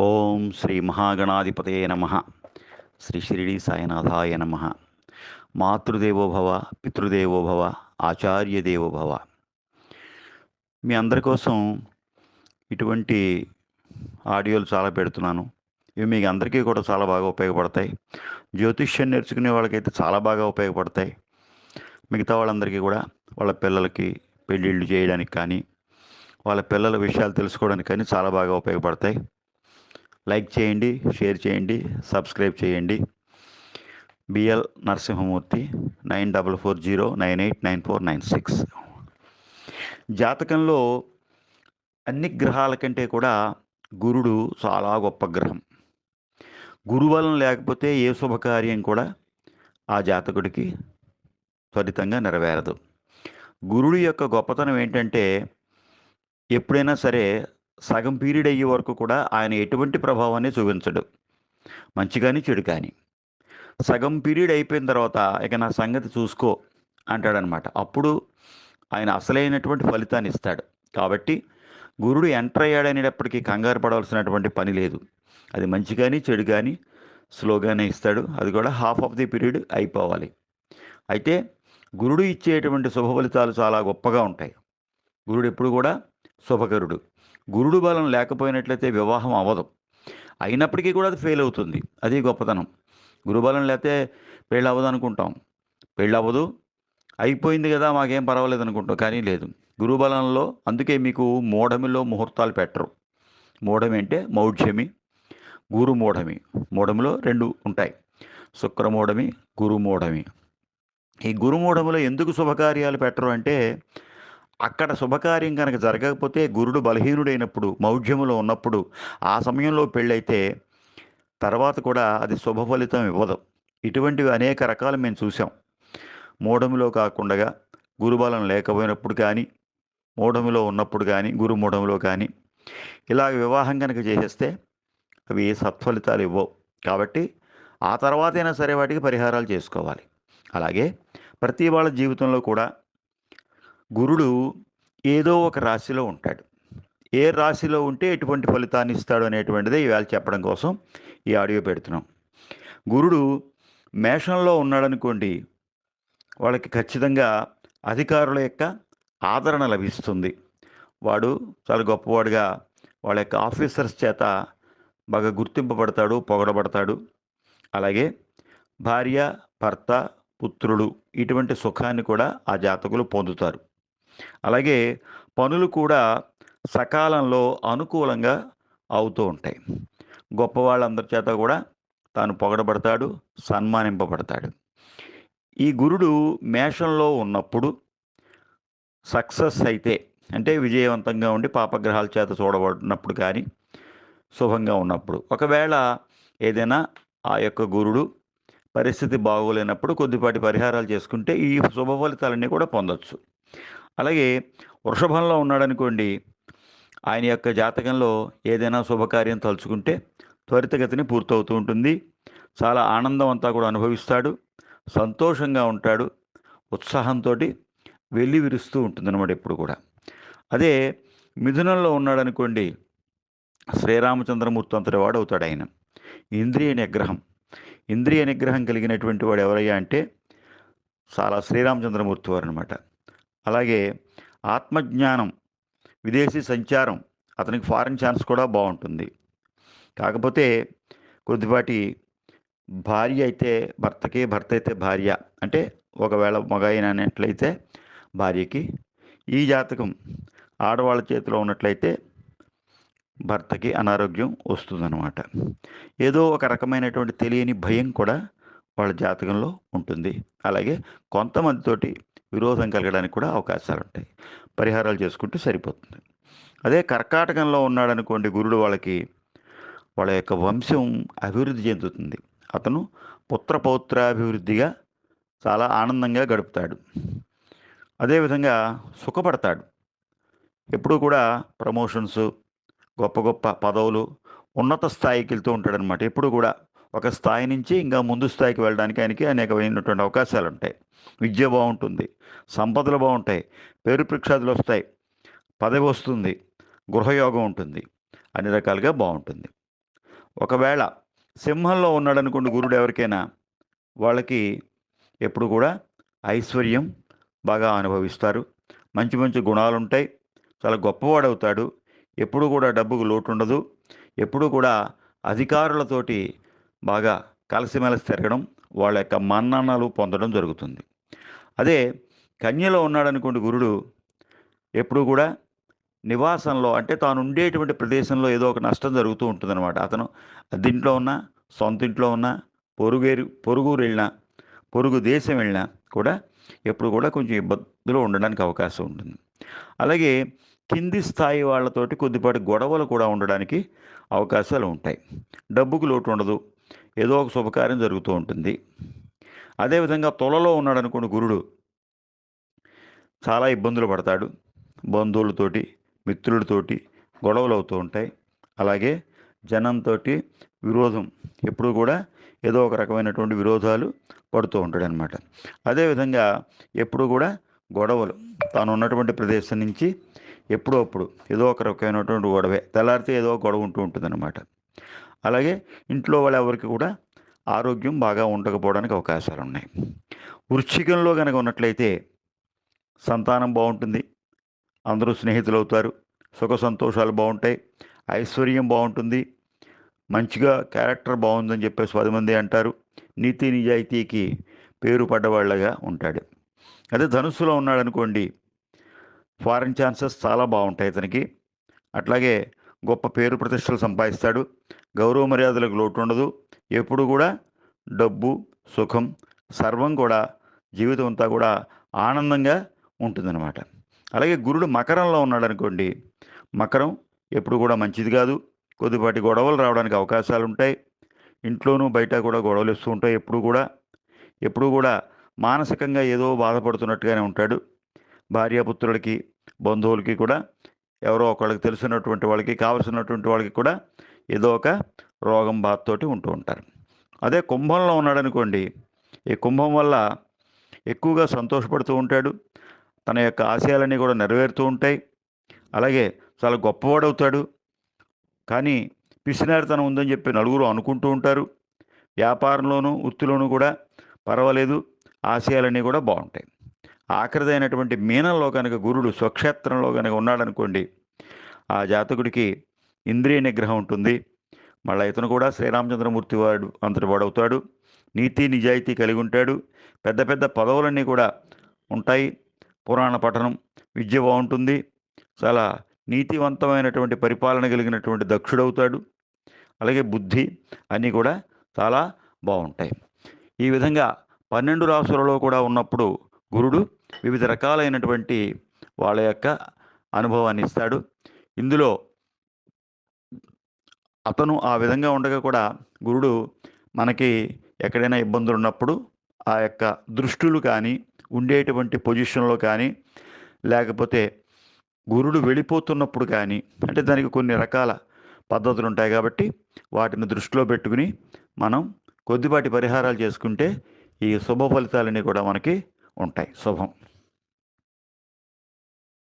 ఓం శ్రీ మహాగణాధిపతయే నమ. శ్రీ షిరిడి సాయినాథాయ నమ. మాతృదేవోభవ పితృదేవోభవ ఆచార్య దేవోభవ మీ అందరి కోసం ఇటువంటి ఆడియోలు చాలా పెడుతున్నాను. ఇవి మీకు అందరికీ కూడా చాలా బాగా ఉపయోగపడతాయి. జ్యోతిష్యం నేర్చుకునే వాళ్ళకైతే చాలా బాగా ఉపయోగపడతాయి. మిగతా వాళ్ళందరికీ కూడా వాళ్ళ పిల్లలకి పెళ్ళిళ్ళు చేయడానికి కానీ వాళ్ళ పిల్లల విషయాలు తెలుసుకోవడానికి కానీ చాలా బాగా ఉపయోగపడతాయి. లైక్ చేయండి షేర్ చేయండి సబ్స్క్రైబ్ చేయండి. B L Narasimhamurthy nine double four zero nine eight nine four nine six. జాతకంలో అన్ని గ్రహాల కంటే కూడా గురుడు చాలా గొప్ప గ్రహం. గురుబలం లేకపోతే ఏ శుభకార్యం కూడా ఆ జాతకుడికి త్వరితంగా నెరవేరదు. గురుడు యొక్క గొప్పతనం ఏంటంటే ఎప్పుడైనా సరే సగం పీరియడ్ అయ్యే వరకు కూడా ఆయన ఎటువంటి ప్రభావాన్ని చూపించడు. మంచి కానీ చెడు కానీ సగం పీరియడ్ అయిపోయిన తర్వాత ఇక నా సంగతి చూసుకో అంటాడనమాట. అప్పుడు ఆయన అసలైనటువంటి ఫలితాన్ని ఇస్తాడు. కాబట్టి గురుడు ఎంటర్ అయ్యాడనేటప్పటికీ కంగారు పడవలసినటువంటి పని లేదు. అది మంచి కానీ చెడు కానీ స్లోగానే ఇస్తాడు. అది కూడా హాఫ్ ఆఫ్ ది పీరియడ్ అయిపోవాలి. అయితే గురుడు ఇచ్చేటువంటి శుభ ఫలితాలు చాలా గొప్పగా ఉంటాయి. గురుడు ఎప్పుడు కూడా శుభకరుడు. గురుడు బలం లేకపోయినట్లయితే వివాహం అవ్వదు. అయినప్పటికీ కూడా అది ఫెయిల్ అవుతుంది. అది గొప్పతనం. గురుబలం లేకపోతే పెళ్ళి అవ్వదు అనుకుంటాం. పెళ్ళి అవ్వదు. అయిపోయింది కదా మాకేం పర్వాలేదు అనుకుంటాం. కానీ లేదు. గురుబలంలో అందుకే మీకు మూఢమిలో ముహూర్తాలు పెట్టరు. మూఢమి అంటే మౌఢ్యమి గురు మూఢమి మూఢమిలో రెండు ఉంటాయి. శుక్రమూఢమి గురుమూఢమి ఈ గురుమూఢములో ఎందుకు శుభకార్యాలు పెట్టరు అంటే అక్కడ శుభకార్యం కనుక జరగకపోతే గురుడు బలహీనుడైనప్పుడు మౌఢ్యములో ఉన్నప్పుడు ఆ సమయంలో పెళ్ళైతే తర్వాత కూడా అది శుభ ఫలితం ఇవ్వదు. ఇటువంటివి అనేక రకాలు మేము చూసాం మూఢములో కాకుండా గురుబలం లేకపోయినప్పుడు కానీ మూఢములో ఉన్నప్పుడు కానీ గురుమూఢములో కానీ ఇలా వివాహం కనుక చేసేస్తే అవి సత్ఫలితాలు ఇవ్వవు. కాబట్టి ఆ తర్వాతైనా సరే వాటికి పరిహారాలు చేసుకోవాలి. అలాగే ప్రతి వాళ్ళ జీవితంలో కూడా గురుడు ఏదో ఒక రాశిలో ఉంటాడు. ఏ రాశిలో ఉంటే ఎటువంటి ఫలితాన్ని ఇస్తాడు అనేటువంటిదే ఇవాళ చెప్పడం కోసం ఈ ఆడియో పెడుతున్నాం. గురుడు మేషంలో ఉన్నాడనుకోండి వాళ్ళకి ఖచ్చితంగా అధికారుల యొక్క ఆదరణ లభిస్తుంది. వాడు చాలా గొప్పవాడుగా వాళ్ళ యొక్క ఆఫీసర్స్ చేత బాగా గుర్తింపబడతాడు పొగడబడతాడు. అలాగే భార్య భర్త పుత్రుడు ఇటువంటి సుఖాన్ని కూడా ఆ జాతకులు పొందుతారు. అలాగే పనులు కూడా సకాలంలో అనుకూలంగా అవుతూ ఉంటాయి. గొప్పవాళ్ళందరి చేత కూడా తాను పొగడబడతాడు సన్మానింపబడతాడు. ఈ గురుడు మేషంలో ఉన్నప్పుడు సక్సెస్ అయితే అంటే విజయవంతంగా ఉండి పాపగ్రహాల చేత చూడబడినప్పుడు కానీ శుభంగా ఉన్నప్పుడు. ఒకవేళ ఏదైనా ఆ యొక్క గురుడు పరిస్థితి బాగోలేనప్పుడు కొద్దిపాటి పరిహారాలు చేసుకుంటే ఈ శుభ ఫలితాలన్నీ కూడా పొందొచ్చు. అలాగే వృషభంలో ఉన్నాడనుకోండి ఆయన యొక్క జాతకంలో ఏదైనా శుభకార్యం తలుచుకుంటే త్వరితగతిని పూర్తవుతూ ఉంటుంది. చాలా ఆనందం అంతా కూడా అనుభవిస్తాడు. సంతోషంగా ఉంటాడు. ఉత్సాహంతో వెళ్ళి విరుస్తూ ఉంటుంది అనమాట ఎప్పుడు కూడా. అదే మిథునంలో ఉన్నాడనుకోండి శ్రీరామచంద్రమూర్తి అంతటి వాడు అవుతాడు ఆయన. ఇంద్రియ నిగ్రహం. ఇంద్రియ నిగ్రహం కలిగినటువంటి వాడు ఎవరయ్యా అంటే చాలా శ్రీరామచంద్రమూర్తి వారు అనమాట అలాగే ఆత్మజ్ఞానం విదేశీ సంచారం అతనికి ఫారిన్ ఛాన్స్ కూడా బాగుంటుంది. కాకపోతే కొద్దిపాటి భార్య అయితే భర్తకి భర్త అయితే భార్య. అంటే ఒకవేళ మగ అయినట్లయితే భార్యకి. ఈ జాతకం ఆడవాళ్ళ చేతిలో ఉన్నట్లయితే భర్తకి అనారోగ్యం వస్తుందన్నమాట. ఏదో ఒక రకమైనటువంటి తెలియని భయం కూడా వాళ్ళ జాతకంలో ఉంటుంది. అలాగే కొంతమందితోటి విరోధం కలగడానికి కూడా అవకాశాలు ఉంటాయి. పరిహారాలు చేసుకుంటూ సరిపోతుంది. అదే కర్కాటకంలో ఉన్నాడనుకోండి గురుడు వాళ్ళకి వాళ్ళ యొక్క వంశం అభివృద్ధి చెందుతుంది. అతను పుత్ర పౌత్రాభివృద్ధిగా చాలా ఆనందంగా గడుపుతాడు. అదేవిధంగా సుఖపడతాడు. ఎప్పుడూ కూడా ప్రమోషన్స్ గొప్ప గొప్ప పదవులు ఉన్నత స్థాయికి వెళ్తూ ఉంటాడనమాట ఎప్పుడు కూడా ఒక స్థాయి నుంచి ఇంకా ముందు స్థాయికి వెళ్ళడానికి ఆయనకి అనేకమైనటువంటి అవకాశాలు ఉంటాయి విద్య బాగుంటుంది సంపదలు బాగుంటాయి పేరు ప్రఖ్యాతులు వస్తాయి పదవి వస్తుంది గృహయోగం ఉంటుంది అన్ని రకాలుగా బాగుంటుంది. ఒకవేళ సింహంలో ఉన్నాడనుకోండి గురుడు ఎవరికైనా వాళ్ళకి ఎప్పుడు కూడా ఐశ్వర్యం బాగా అనుభవిస్తారు. మంచి మంచి గుణాలు ఉంటాయి చాలా గొప్పవాడవుతాడు ఎప్పుడు కూడా డబ్బుకు లోటు ఉండదు ఎప్పుడు కూడా అధికారులతోటి బాగా కలిసిమెలిసి తిరగడం వాళ్ళ యొక్క మన్ననలు పొందడం జరుగుతుంది. అదే కన్యలో ఉన్నాడనుకోండి గురుడు ఎప్పుడు కూడా నివాసంలో అంటే తాను ఉండేటువంటి ప్రదేశంలో ఏదో ఒక నష్టం జరుగుతూ ఉంటుందన్నమాట. అతను దీంట్లో ఉన్నా సొంత ఇంట్లో ఉన్నా పొరుగేరు పొరుగురు వెళ్ళినా పొరుగు దేశం వెళ్ళినా కూడా ఎప్పుడు కూడా కొంచెం ఇబ్బందులు ఉండడానికి అవకాశం ఉంటుంది. అలాగే కింది స్థాయి వాళ్ళతోటి కొద్దిపాటి గొడవలు కూడా ఉండడానికి అవకాశాలు ఉంటాయి. డబ్బుకు లోటు ఉండదు. ఏదో ఒక శుభకార్యం జరుగుతూ ఉంటుంది. అదేవిధంగా తొలలో ఉన్నాడు అనుకోండి గురుడు చాలా ఇబ్బందులు పడతాడు. బంధువులతోటి మిత్రులతోటి గొడవలు అవుతూ ఉంటాయి. అలాగే జనంతో విరోధం ఎప్పుడు కూడా ఏదో ఒక రకమైనటువంటి విరోధాలు పడుతూ ఉంటాడు అనమాట అదేవిధంగా ఎప్పుడు కూడా గొడవలు తాను ఉన్నటువంటి ప్రదేశం నుంచి ఎప్పుడో అప్పుడు ఏదో ఒక రకమైనటువంటి గొడవే తెల్లారితే ఏదో ఒక గొడవ ఉంటూ ఉంటుందన్నమాట. అలాగే ఇంట్లో వాళ్ళెవరికి కూడా ఆరోగ్యం బాగా ఉండకపోవడానికి అవకాశాలు ఉన్నాయి వృశ్చికంలో కనుక ఉన్నట్లయితే సంతానం బాగుంటుంది. అందరూ స్నేహితులు అవుతారు సుఖ సంతోషాలు బాగుంటాయి. ఐశ్వర్యం బాగుంటుంది. మంచిగా క్యారెక్టర్ బాగుందని చెప్పేసి పది మంది అంటారు. నీతి నిజాయితీకి పేరు పడ్డవాళ్ళగా ఉంటాడు. అదే ధనుస్సులో ఉన్నాడు అనుకోండి ఫారెన్ ఛాన్సెస్ చాలా బాగుంటాయి అతనికి. అట్లాగే గొప్ప పేరు ప్రతిష్టలు సంపాదిస్తాడు. గౌరవ మర్యాదలకు లోటు ఉండదు ఎప్పుడు కూడా డబ్బు సుఖం సర్వం కూడా జీవితం అంతా కూడా ఆనందంగా ఉంటుందన్నమాట. అలాగే గురుడు మకరంలో ఉన్నాడు అనుకోండి మకరం ఎప్పుడు కూడా మంచిది కాదు. కొద్దిపాటి గొడవలు రావడానికి అవకాశాలు ఉంటాయి. ఇంట్లోనూ బయట కూడా గొడవలు ఇస్తూ ఉంటాయి ఎప్పుడు కూడా. ఎప్పుడు కూడా మానసికంగా ఏదో బాధపడుతున్నట్టుగానే ఉంటాడు. భార్యాపుత్రులకి బంధువులకి కూడా ఎవరో ఒకళ్ళకి తెలిసినటువంటి వాళ్ళకి కావలసినటువంటి వాళ్ళకి కూడా ఏదో ఒక రోగం బాధతోటి ఉంటూ ఉంటారు. అదే కుంభంలో ఉన్నాడనుకోండి ఈ కుంభం వల్ల ఎక్కువగా సంతోషపడుతూ ఉంటాడు తన యొక్క ఆశయాలన్నీ కూడా నెరవేరుతూ ఉంటాయి అలాగే చాలా గొప్పవాడవుతాడు కానీ పిసినారితనం ఉందని చెప్పి నలుగురు అనుకుంటూ ఉంటారు. వ్యాపారంలోనూ వృత్తిలోనూ కూడా పర్వాలేదు ఆశయాలన్నీ కూడా బాగుంటాయి. ఆఖరిదైనటువంటి మీనంలో కనుక గురుడు స్వక్షేత్రంలో కనుక ఉన్నాడనుకోండి ఆ జాతకుడికి ఇంద్రియ నిగ్రహం ఉంటుంది. మళ్ళీ ఇతను కూడా శ్రీరామచంద్రమూర్తి వాడు అంతటి వాడవుతాడు. నీతి నిజాయితీ కలిగి ఉంటాడు. పెద్ద పెద్ద పదవులన్నీ కూడా ఉంటాయి. పురాణ పఠనం విద్య బాగుంటుంది. చాలా నీతివంతమైనటువంటి పరిపాలన కలిగినటువంటి దక్షుడవుతాడు. అలాగే బుద్ధి అన్నీ కూడా చాలా బాగుంటాయి. ఈ విధంగా పన్నెండు రాసులలో కూడా ఉన్నప్పుడు గురుడు వివిధ రకాలైనటువంటి వాళ్ళ యొక్క అనుభవాన్ని ఇస్తాడు. ఇందులో అతను ఆ విధంగా ఉండగా కూడా గురుడు మనకి ఎక్కడైనా ఇబ్బందులు ఉన్నప్పుడు ఆ యొక్క దృష్టులు కానీ ఉండేటువంటి పొజిషన్లో కానీ లేకపోతే గురుడు వెళ్ళిపోతున్నప్పుడు కానీ అంటే దానికి కొన్ని రకాల పద్ధతులు ఉంటాయి కాబట్టి వాటిని దృష్టిలో పెట్టుకుని మనం కొద్దిపాటి పరిహారాలు చేసుకుంటే ఈ శుభ ఫలితాలన్నీ కూడా మనకి ఉంటాయి. శుభం.